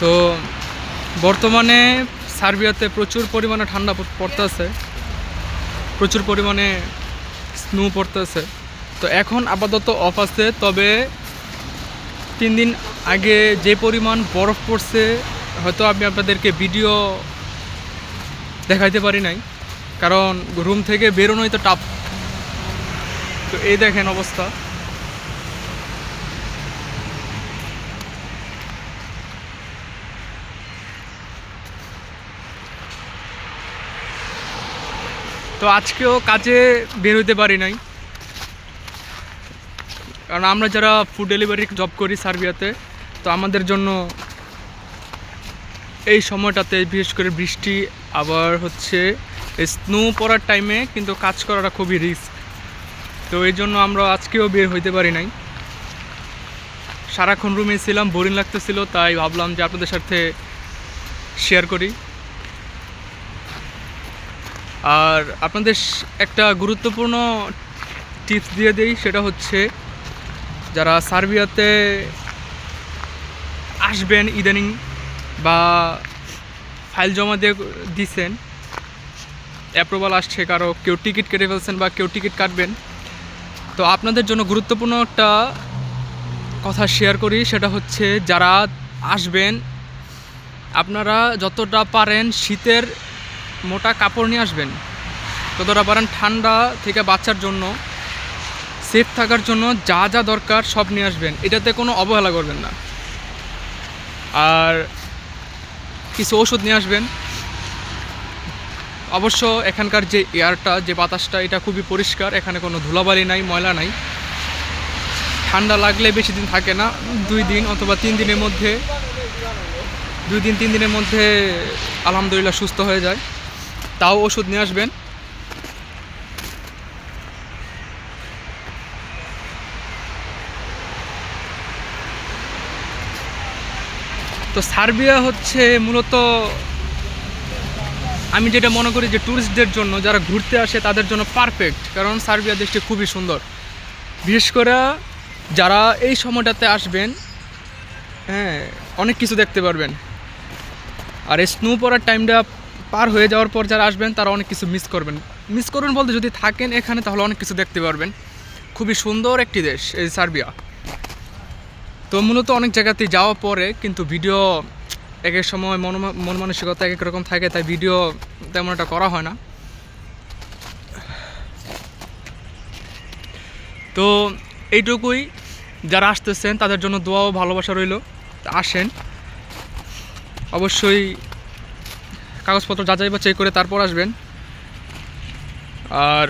তো বর্তমানে সার্বিয়াতে প্রচুর পরিমাণে ঠান্ডা পড়তেছে। প্রচুর পরিমাণে স্নো পড়তেছে। তো এখন আপাতত অফ আছে, তবে তিন দিন আগে যে পরিমাণ বরফ পড়ছে, হয়তো আমি আপনাদেরকে ভিডিও দেখাইতে পারি নাই, কারণ রুম থেকে বেরোনোই তো টাফ তো এই দেখেন অবস্থা। তো আজকেও কাজে বের হইতে পারি নাই। কারণ আমরা যারা ফুড ডেলিভারি জব করি সার্বিয়াতে, তো আমাদের জন্য এই সময়টাতে, বিশেষ করে বৃষ্টি, আবার হচ্ছে স্নো পড়ার টাইমে কিন্তু কাজ করাটা খুবই রিস্ক তো এই জন্য আমরা আজকেও বের হইতে পারি নাই। সারাক্ষণ রুমে ছিলাম বোরিং লাগতেছিল, তাই ভাবলাম যে আপনাদের সাথে শেয়ার করি। আর আপনাদের একটা গুরুত্বপূর্ণ টিপস দিয়ে দেই, সেটা হচ্ছে যারা সার্বিয়াতে আসবেন ইদানিং বা ফাইল জমা দিয়ে দিছেন অ্যাপ্রুভাল আসছে কারও, কেউ টিকিট কেটে ফেলছেন বা কেউ টিকিট কাটবেন, তো আপনাদের জন্য গুরুত্বপূর্ণ একটা কথা শেয়ার করি, সেটা হচ্ছে যারা আসবেন, আপনারা যতটা পারেন শীতের মোটা কাপড় নিয়ে আসবেন। যতটা পারেন ঠান্ডা থেকে বাচ্চার জন্য সেফ থাকার জন্য যা যা দরকার সব নিয়ে আসবেন। এটাতে কোনো অবহেলা করবেন না। আর কিছু ওষুধ নিয়ে আসবেন। অবশ্য এখানকার যে এয়ারটা যে বাতাসটা, এটা খুবই পরিষ্কার। এখানে কোনো ধুলাবালি নাই, ময়লা নাই। ঠান্ডা লাগলে বেশি দিন থাকে না। দুই দিন অথবা তিন দিনের মধ্যে, দুই দিন, তিন দিনের মধ্যে আলহামদুলিল্লাহ সুস্থ হয়ে যায়। তাও ওষুধ নিয়ে আসবেন। তো সার্বিয়া হচ্ছে মূলত, আমি যেটা মনে করি যে ট্যুরিস্টদের জন্য, যারা ঘুরতে আসে তাদের জন্য পারফেক্ট কারণ সার্বিয়া দেশটি খুবই সুন্দর। বিশেষ করে যারা এই সময়টাতে আসবেন হ্যাঁ অনেক কিছু দেখতে পারবেন। আর এই স্নো পড়ার টাইমটা পার হয়ে যাওয়ার পর যারা আসবেন, তারা অনেক কিছু মিস করবেন। মিস করবেন বলতে যদি থাকেন এখানে, তাহলে অনেক কিছু দেখতে পারবেন। খুবই সুন্দর একটি দেশ, এই সার্বিয়া। তো মূলত অনেক জায়গাতেই যাওয়া পরে, কিন্তু ভিডিও এক এক সময় মন মন মানসিকতা এক এক রকম থাকে, তাই ভিডিও তেমন একটা করা হয় না। তো এইটুকুই, যারা আসতেছেন, তাদের জন্য দোয়াও, ভালোবাসা রইল। আসেন। অবশ্যই কাগজপত্র যাচাই চেক করে তারপর আসবেন। আর